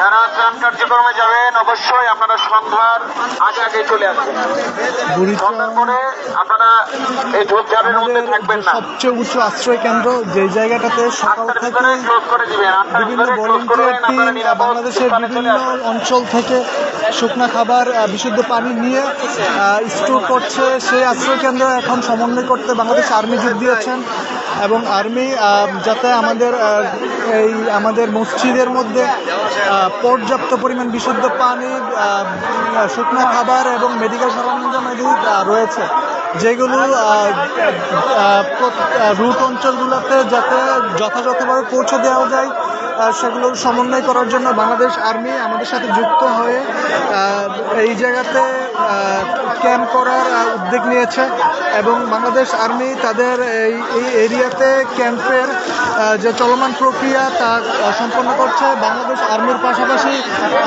যারা ত্রাণ কার্যক্রমে যাবেন অবশ্যই আপনারা সন্ধ্যার আগে আগে চলে আসবেন। সন্ধ্যার পরে আপনারা এই ঝোপঝাড়ের মধ্যে থাকবেন না। সবচেয়ে উঁচু আশ্রয় কেন্দ্র যে জায়গাটাতে সকাল থেকে বিভিন্ন ভলেন্টিয়ার টিম বাংলাদেশের বিভিন্ন অঞ্চল থেকে শুকনো খাবার বিশুদ্ধ পানি নিয়ে স্টোর করছে সেই আশ্রয় কেন্দ্র এখন সমন্বয় করতে বাংলাদেশ আর্মি যোগ দিয়েছেন। এবং আর্মি যাতে আমাদের এই আমাদের মসজিদের মধ্যে পর্যাপ্ত পরিমাণ বিশুদ্ধ পানি শুকনো খাবার এবং মেডিকেল সরঞ্জাম আহ, রয়েছে। যেগুলো রুট অঞ্চলগুলোতে যাতে যথাযথভাবে পৌঁছে দেওয়া যায় আহ, সেগুলোর সমন্বয় করার জন্য বাংলাদেশ আর্মি আমাদের সাথে যুক্ত হয়ে এই জায়গাতে ক্যাম্প করার উদ্যোগ নিয়েছে এবং বাংলাদেশ আর্মি তাদের এই এই এরিয়াতে ক্যাম্পের যে চলমান প্রক্রিয়া তা সম্পন্ন করছে। বাংলাদেশ আর্মির পাশাপাশি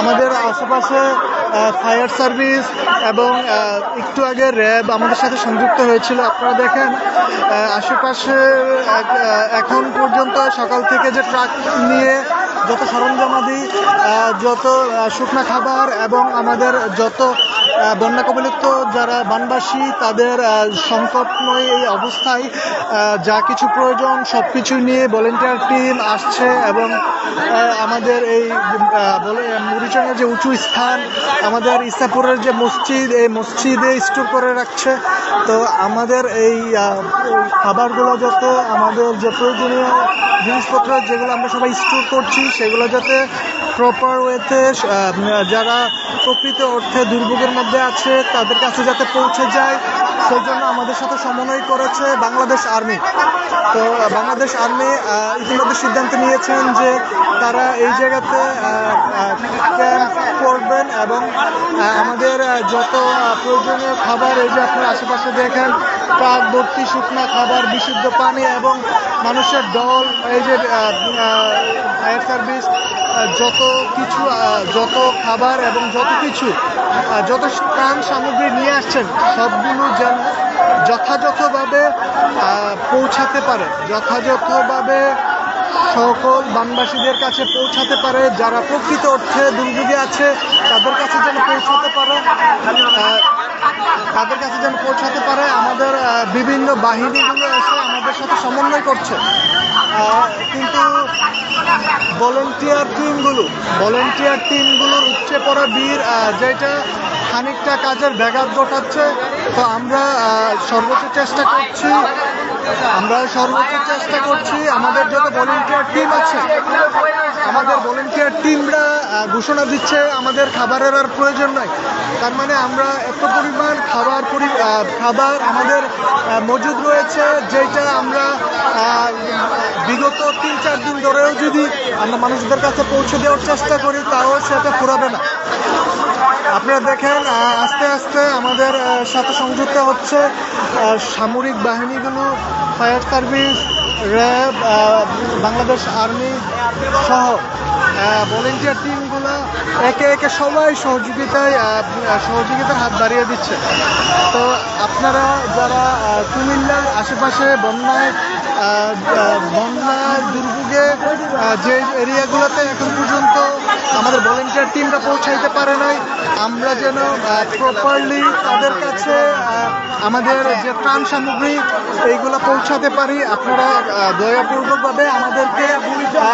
আমাদের আশেপাশে ফায়ার সার্ভিস এবং একটু আগে র্যাব আমাদের সাথে সংযুক্ত হয়েছিল। আপনারা দেখেন আশেপাশে এখন পর্যন্ত সকাল থেকে যে ট্রাক নিয়ে যত সরঞ্জামাদি যত শুকনা খাবার এবং আমাদের যত বন্যা কবলিত যারা বানবাসী, তাদের সংকটময় এই অবস্থায় যা কিছু প্রয়োজন সব কিছু নিয়ে ভলেন্টিয়ার টিম আসছে এবং আমাদের এই মুরিচনের যে উঁচু স্থান, আমাদের ইসাপুরের যে মসজিদ, এই মসজিদে স্টোর করে রাখছে। তো আমাদের এই খাবারগুলো যাতে আমাদের যে প্রয়োজনীয় জিনিসপত্র, যেগুলো আমরা সবাই স্টোর করছি, সেগুলো যাতে প্রপার ওয়েতে যারা প্রকৃত অর্থে দুর্ভোগের মধ্যে আছে, তাদের কাছে যাতে পৌঁছে যায় সেই জন্য আমাদের সাথে সমন্বয় করেছে বাংলাদেশ আর্মি। তো, বাংলাদেশ আর্মি ইতিমধ্যে সিদ্ধান্ত নিয়েছেন যে তারা এই জায়গাতে ক্যাম্প করবেন এবং আমাদের যত প্রয়োজনীয় খাবার, এই যে আপনার আশেপাশে দেখেন ট্রাক ভর্তি শুকনা খাবার, বিশুদ্ধ পানি এবং মানুষের দল, এই যে ফায়ার সার্ভিস যত কিছু যত খাবার এবং যত কিছু যত ত্রাণ সামগ্রী নিয়ে আসছেন, সবগুলো যেন যথাযথভাবে পৌঁছাতে পারে। যথাযথভাবে সকল বানবাসীদের কাছে পৌঁছাতে পারে, যারা প্রকৃত অর্থে দুর্যোগে আছে, তাদের কাছে যেন পৌঁছাতে পারে তাদের কাছে যেন পৌঁছাতে পারে। আমাদের বিভিন্ন বাহিনীগুলো এসে আমাদের সাথে সমন্বয় করছে। কিন্তু ভলেন্টিয়ার টিমগুলো ভলেন্টিয়ার টিমগুলোর উপচে পড়া বীর যেটা খানিকটা কাজের ব্যাঘাত ঘটাচ্ছে, তো আমরা সর্বোচ্চ চেষ্টা করছি আমরা সর্বোচ্চ চেষ্টা করছি, আমাদের যত ভলেন্টিয়ার টিম আছে, আমাদের ভলেন্টিয়ার টিমরা ঘোষণা দিচ্ছে, আমাদের খাবারের আর প্রয়োজন নাই। তার মানে আমরা এত পরিমাণ খাবার খাবার আমাদের মজুদ রয়েছে, যেটা আমরা বিগত তিন চার দিন ধরেও যদি আমরা মানুষদের কাছে পৌঁছে দেওয়ার চেষ্টা করি, তাও সেটা ফুরাবে না। আপনারা দেখেন আস্তে আস্তে আমাদের সাথে সংযুক্ত হচ্ছে সামরিক বাহিনীগুলো, fire service, RAB Bangladesh army সহ ভলেন্টিয়ার টিমগুলো একে একে সবাই সহযোগিতায় সহযোগিতার হাত বাড়িয়ে দিচ্ছে। তো আপনারা যারা কুমিল্লার আশেপাশে, বন্যায় বন্যা, দুর্ভোগে যে এরিয়াগুলোতে এখন পর্যন্ত আমাদের ভলেন্টিয়ার টিমটা পৌঁছাইতে পারে নাই, আমরা যেন প্রপারলি তাদের কাছে আমাদের যে ত্রাণ সামগ্রী, এইগুলো পৌঁছাতে পারি। আপনারা দয়াপূর্বকভাবে আমাদেরকে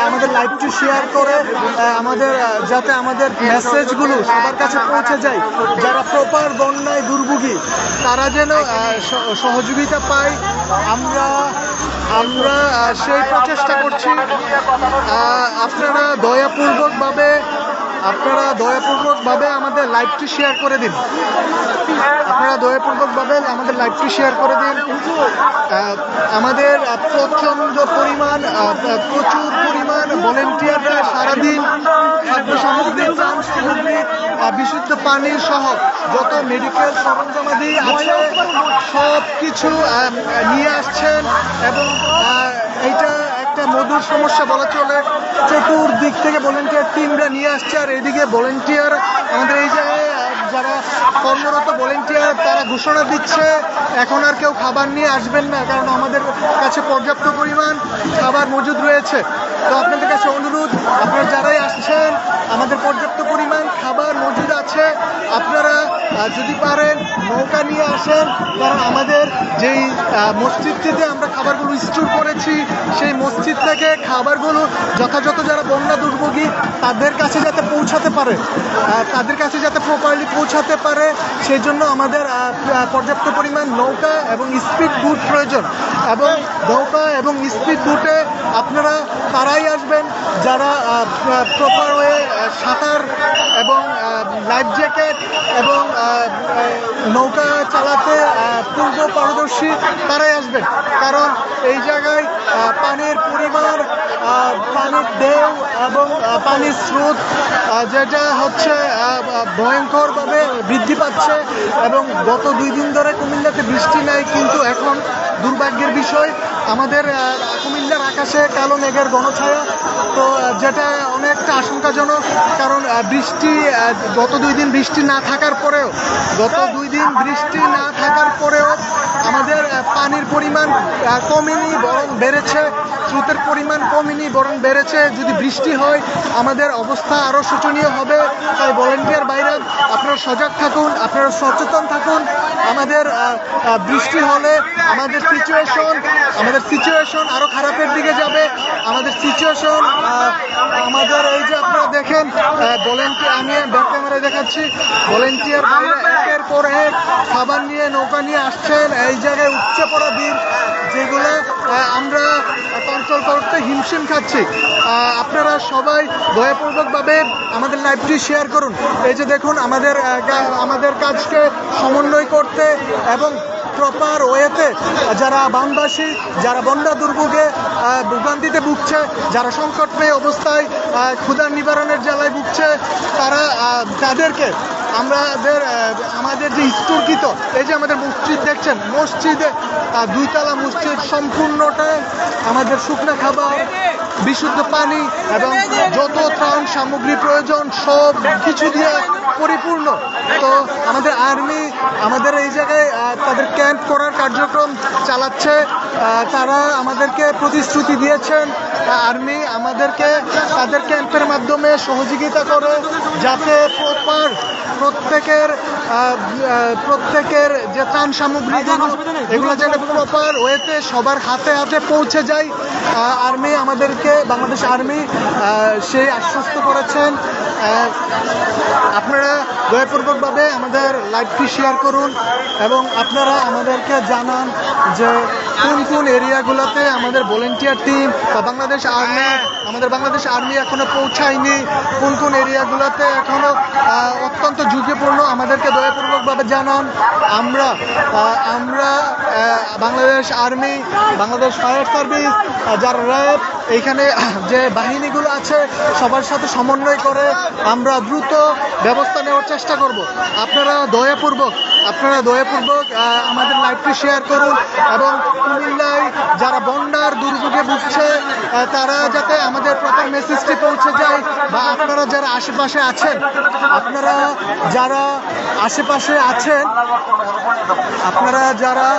আমাদের লাইভটি শেয়ার করে আমাদের যাতে আমাদের মেসেজগুলো সবার কাছে পৌঁছে যায়। যারা প্রপার বন্যায় দুর্ভোগী, তারা যেন সহযোগিতা পায়। আমরা আমরা সেই প্রচেষ্টা করছি। আপনারা দয়াপূর্বকভাবে আপনারা দয়াপূর্বকভাবে আমাদের লাইভটি শেয়ার করে দিন। আপনারা দয়াপূর্বকভাবে আমাদের লাইভটি শেয়ার করে দিন। আমাদের প্রচণ্ড পরিমাণ প্রচুর ভলেন্টিয়াররা সারাদিন খাদ্য সামগ্রী ত্রাণ সামগ্রী বিশুদ্ধ পানি সহ যত মেডিকেল সরঞ্জামাদি আছে সব কিছু নিয়ে আসছেন এবং এইটা একটা মধুর সমস্যা বলা চলে। চতুর্দিক থেকে ভলেন্টিয়ার টিমরা নিয়ে আসছে, আর এদিকে ভলেন্টিয়ার আমাদের এই জায়গায় যারা কর্মরত ভলেন্টিয়ার তারা ঘোষণা দিচ্ছে, এখন আর কেউ খাবার নিয়ে আসবেন না, কারণ আমাদের কাছে পর্যাপ্ত পরিমাণ খাবার মজুদ রয়েছে। তো আপনাদের কাছে অনুরোধ, আপনারা যারাই আসছেন, আমাদের পর্যাপ্ত যদি পারেন নৌকা নিয়ে আসেন কারণ আমাদের যেই মসজিদটিতে আমরা খাবারগুলো স্টোর করেছি, সেই মসজিদ থেকে খাবারগুলো যথাযথ যারা বন্যা দুর্ভোগী, তাদের কাছে যাতে পৌঁছাতে পারে তাদের কাছে যাতে প্রপারলি পৌঁছাতে পারে, সেই জন্য আমাদের পর্যাপ্ত পরিমাণ নৌকা এবং স্পিড বুট প্রয়োজন। এবং নৌকা এবং স্পিড বুটে আপনারা তারাই আসবেন যারা প্রপার ওয়ে সাঁতার এবং লাইফ জ্যাকেট এবং নৌকা চালাতে পূর্ব পারদর্শী তারাই আসবেন। কারণ এই জায়গায় পানির পরিমাণ পানির ঢেউ এবং পানির স্রোত যেটা হচ্ছে ভয়ঙ্করভাবে বৃদ্ধি পাচ্ছে এবং গত দুই দিন ধরে কুমিল্লাতে বৃষ্টি নাই, কিন্তু এখন দুর্ভাগ্যের বিষয়, আমাদের কুমিল্লার আকাশে কালো মেঘের গণছায়া তো যেটা অনেকটা আশঙ্কাজনক কারণ বৃষ্টি গত দুই দিন বৃষ্টি না থাকার পরেও গত দুই দিন বৃষ্টি না থাকার পরেও আমাদের পানির পরিমাণ কমেনি বরং বেড়েছে। স্রোতের পরিমাণ কমেনি বরং বেড়েছে। যদি বৃষ্টি হয় আমাদের অবস্থা আরও শোচনীয় হবে। তাই ভলেন্টিয়ার বাইরে আপনারা সজাগ থাকুন আপনারা সচেতন থাকুন। আমাদের বৃষ্টি হলে আমাদের সিচুয়েশন আমাদের সিচুয়েশন আরও খারাপের দিকে যাবে। আমাদের সিচুয়েশন আমাদের এই যে আপনারা দেখেন ভলেন্টিয়ার আমি ব্যাক ক্যামেরায় দেখাচ্ছি ভলেন্টিয়ার একের পর এক খাবার নিয়ে, নৌকা নিয়ে আসছেন। এই জায়গায় উপচে পড়া বীর যেগুলো আমরা কন্ট্রোল করতে হিমশিম খাচ্ছি। আপনারা সবাই দয়াপূর্বকভাবে আমাদের লাইভটি শেয়ার করুন। এই যে দেখুন, আমাদের আমাদের কাজকে সমন্বয় করতে এবং প্রপার ওয়েতে যারা বানবাসী যারা বন্যা দুর্ভোগে ভোগান্তিতে ভুগছে যারা সংকটময় অবস্থায় আহ, ক্ষুধা নিবারণের জ্বালায় ভুগছে তারা তাদেরকে আমাদের আমাদের যে স্তরকিত এই যে আমাদের মসজিদ দেখছেন মসজিদে দুইতলা মসজিদ সম্পূর্ণটাই আমাদের শুকনো খাবার বিশুদ্ধ পানি এবং যত ত্রাণ সামগ্রী প্রয়োজন, সব কিছু দিয়ে পরিপূর্ণ। তো আমাদের আর্মি আমাদের এই জায়গায় তাদের ক্যাম্প করার কার্যক্রম চালাচ্ছে। তারা আমাদেরকে প্রতিশ্রুতি দিয়েছেন, আর্মি আমাদেরকে তাদের ক্যাম্পের মাধ্যমে সহযোগিতা করে, যাতে প্রপার প্রত্যেকের প্রত্যেকের যে ত্রাণ সামগ্রী এগুলো যেন প্রপার ওয়েতে সবার হাতে হাতে পৌঁছে যায় আর্মি আমাদেরকে বাংলাদেশ আর্মি সেই আশ্বস্ত করেছেন। আপনারা দয়াপূর্বকভাবে আমাদের লাইভটি শেয়ার করুন এবং আপনারা আমাদেরকে জানান যে কোন কোন এরিয়াগুলোতে আমাদের ভলেন্টিয়ার টিম বা বাংলাদেশ আর্মি আমাদের বাংলাদেশ আর্মি এখনও পৌঁছায়নি কোন কোন এরিয়াগুলোতে এখনও অত্যন্ত ঝুঁকিপূর্ণ, আমাদেরকে দয়াপূর্বকভাবে জানান। আমরা আমরা Bangladesh army, Bangladesh fire service যারা র্যাব, এইখানে যে বাহিনীগুলো আছে, সবার সাথে সমন্বয় করে আমরা দ্রুত ব্যবস্থা নেওয়ার চেষ্টা করব। আপনারা দয়াপূর্বক আপনারা দয়াপূর্বক আমাদের লাইভটি শেয়ার করুন এবং কুমিল্লায় যারা বন্যার দুর্যোগে ভুগছে তারা যাতে আমাদের প্রথম মেসেজটি পৌঁছে যায় বা আপনারা যারা আশেপাশে আছেন, আপনারা যারা আশেপাশে আছেন, আপনারা যারা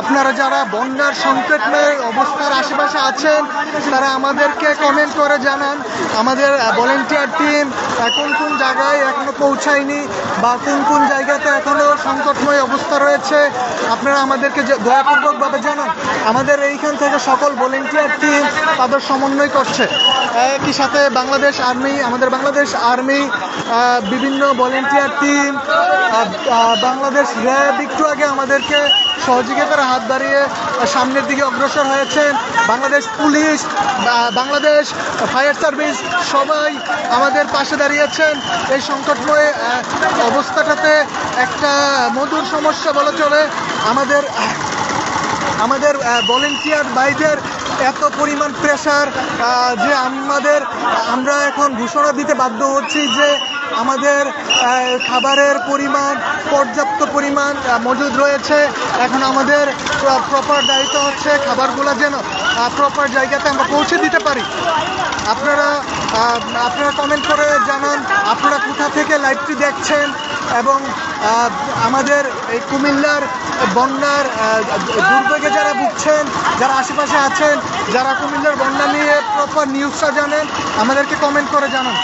আপনারা যারা বন্যার সংকটময় অবস্থার আশেপাশে আছেন, তারা আমাদেরকে কমেন্ট করে জানান। আমাদের ভলেন্টিয়ার টিম কোন কোন জায়গায় এখনও পৌঁছায়নি বা কোন কোন জায়গাতে এখনও সংকটময় অবস্থা রয়েছে, আপনারা আমাদেরকে দয়াপূর্বকভাবে জানান। আমাদের এইখান থেকে সকল ভলেন্টিয়ার টিম তাদের সমন্বয় করছে। একই সাথে বাংলাদেশ আর্মি আমাদের বাংলাদেশ আর্মি বিভিন্ন ভলেন্টিয়ার টিম বাংলাদেশ র্যাব, একটু আগে আমাদেরকে সহযোগিতার হাত দাঁড়িয়ে সামনের দিকে অগ্রসর হয়েছেন Bangladesh police Bangladesh fire service সবাই আমাদের পাশে দাঁড়িয়েছেন। এই সংকটময় অবস্থাটাতে একটা মধুর সমস্যা বলা চলে। আমাদের আমাদের ভলেন্টিয়ার ভাইদের এত পরিমাণ প্রেশার যে আমাদের, আমরা এখন ঘোষণা দিতে বাধ্য হচ্ছি যে আমাদের খাবারের পরিমাণ, পর্যাপ্ত পরিমাণ মজুদ রয়েছে। এখন আমাদের প্রপার দায়িত্ব হচ্ছে খাবারগুলো যেন প্রপার জায়গাতে আমরা পৌঁছে দিতে পারি। আপনারা আপনারা কমেন্ট করে জানান, আপনারা কোথা থেকে লাইভটি দেখছেন এবং আমাদের এই কুমিল্লার বন্যার দুর্যোগে যারা বুঝছেন, যারা আশেপাশে আছেন, যারা কুমিল্লার বন্যা নিয়ে প্রপার নিউজটা জানেন, আমাদেরকে কমেন্ট করে জানান।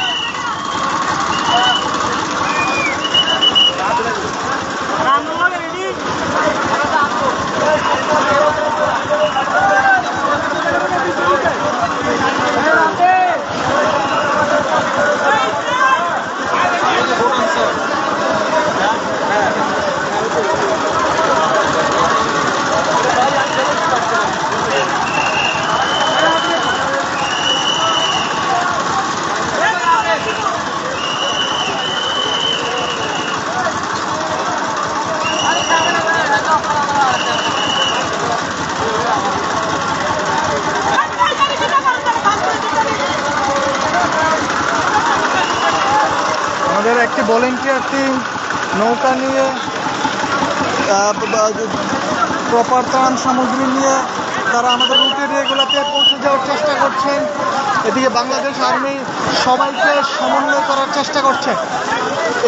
আমাদের একটি ভলেন্টিয়ার টিম নৌকা নিয়ে প্রপার ত্রাণ সামগ্রী নিয়ে তারা আমাদের রুটের এগুলোতে পৌঁছে যাওয়ার চেষ্টা করছেন। এদিকে বাংলাদেশ আর্মি সবাইকে সমন্বয় করার চেষ্টা করছে।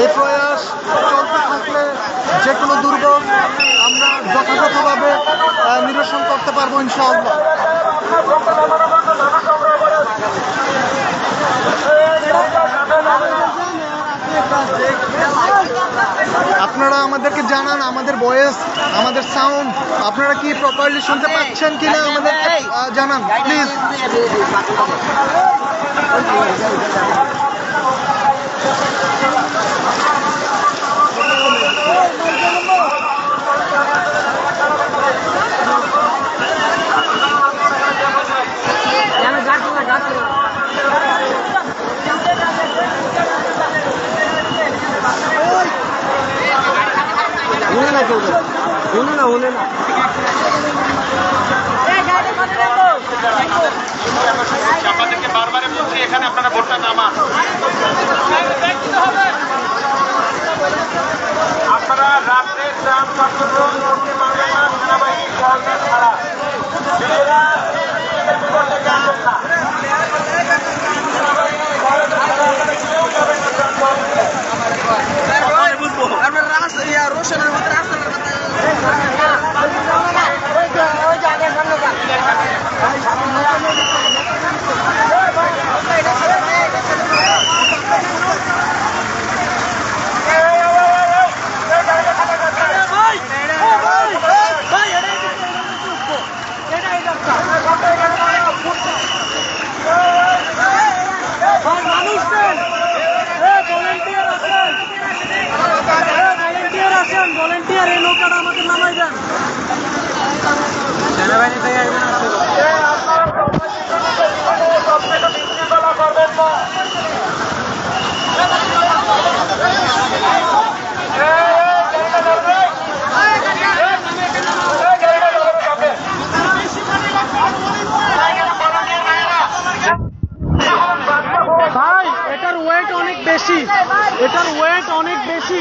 এই প্রয়াস চলতে থাকলে যে কোনো দুর্যোগ আমরা যথাযথভাবে নিরসন করতে পারব ইনশাআল্লাহ। আপনারা আমাদেরকে জানান, আমাদের ভয়েস আমাদের সাউন্ড আপনারা কি প্রপারলি শুনতে পাচ্ছেন কিনা আমাদের জানান প্লিজ আপনাদেরকে বারবারে বলছি, এখানে আপনারা ভোটটা নামান। আপনারা রাত্রে ট্রাম চট্টগ্রাম করতে না ছাড়া। না। ভলেন্টিয়ার এই নৌকাটা আমাদের নামাই দেন। ভাই বেশি এটার ওয়েট অনেক বেশি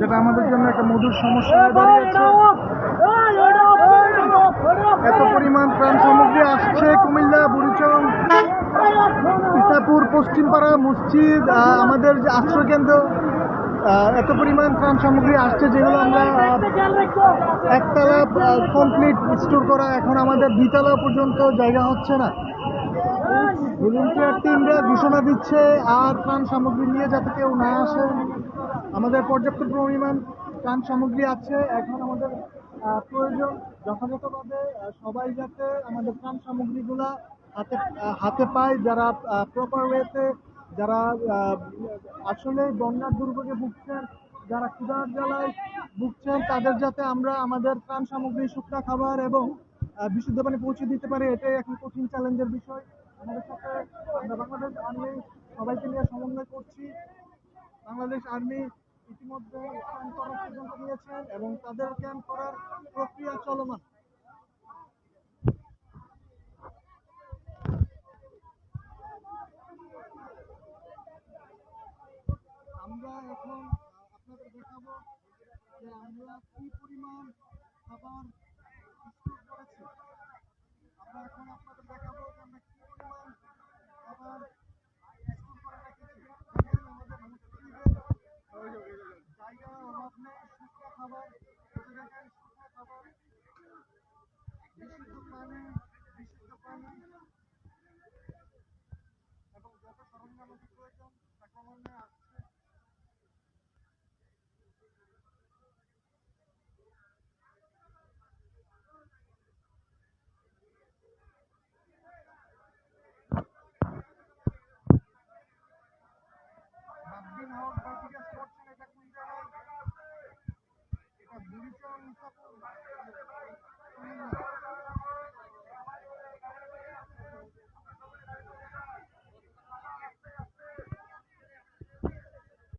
যেটা আমাদের জন্য একটা মধুর সমস্যা এত পরিমাণ প্রাণ সামগ্রী আসছে কুমিল্লা, বুড়িচং ইসাপুর পশ্চিমপাড়া, মসজিদ আমাদের যে আশ্রয় কেন্দ্র এত পরিমাণ ত্রাণ সামগ্রী আসছে যেগুলো আমরা একতলা কমপ্লিট স্টোর করা এখন আমাদের দুইতলা পর্যন্ত জায়গা হচ্ছে না। ভলেন্টিয়ার টিমরা ঘোষণা দিচ্ছে, আর ত্রাণ সামগ্রী নিয়ে যাতে কেউ না আসে। আমাদের পর্যাপ্ত পরিমাণ ত্রাণ সামগ্রী আছে। এখন আমাদের প্রয়োজন যথাযথভাবে সবাই যাতে আমাদের ত্রাণ সামগ্রীগুলা হাতে হাতে পায়, যারা প্রপার ওয়েতে যারা আসলে বন্যার দুর্ভোগে ভুগছেন, যারা ক্ষুধার জ্বালায় ভুগছেন, তাদের যাতে আমরা আমাদের ত্রাণ সামগ্রী, শুকনা খাবার এবং বিশুদ্ধ পানি পৌঁছে দিতে পারি, এটাই এখন কঠিন চ্যালেঞ্জের বিষয়। আমাদের সাথে আমরা বাংলাদেশ আর্মি সবাইকে নিয়ে সমন্বয় করছি। বাংলাদেশ আর্মি ইতিমধ্যে স্থান করার সিদ্ধান্ত নিয়েছেন এবং তাদের ক্যাম্প করার প্রক্রিয়া চলমান। Thank you.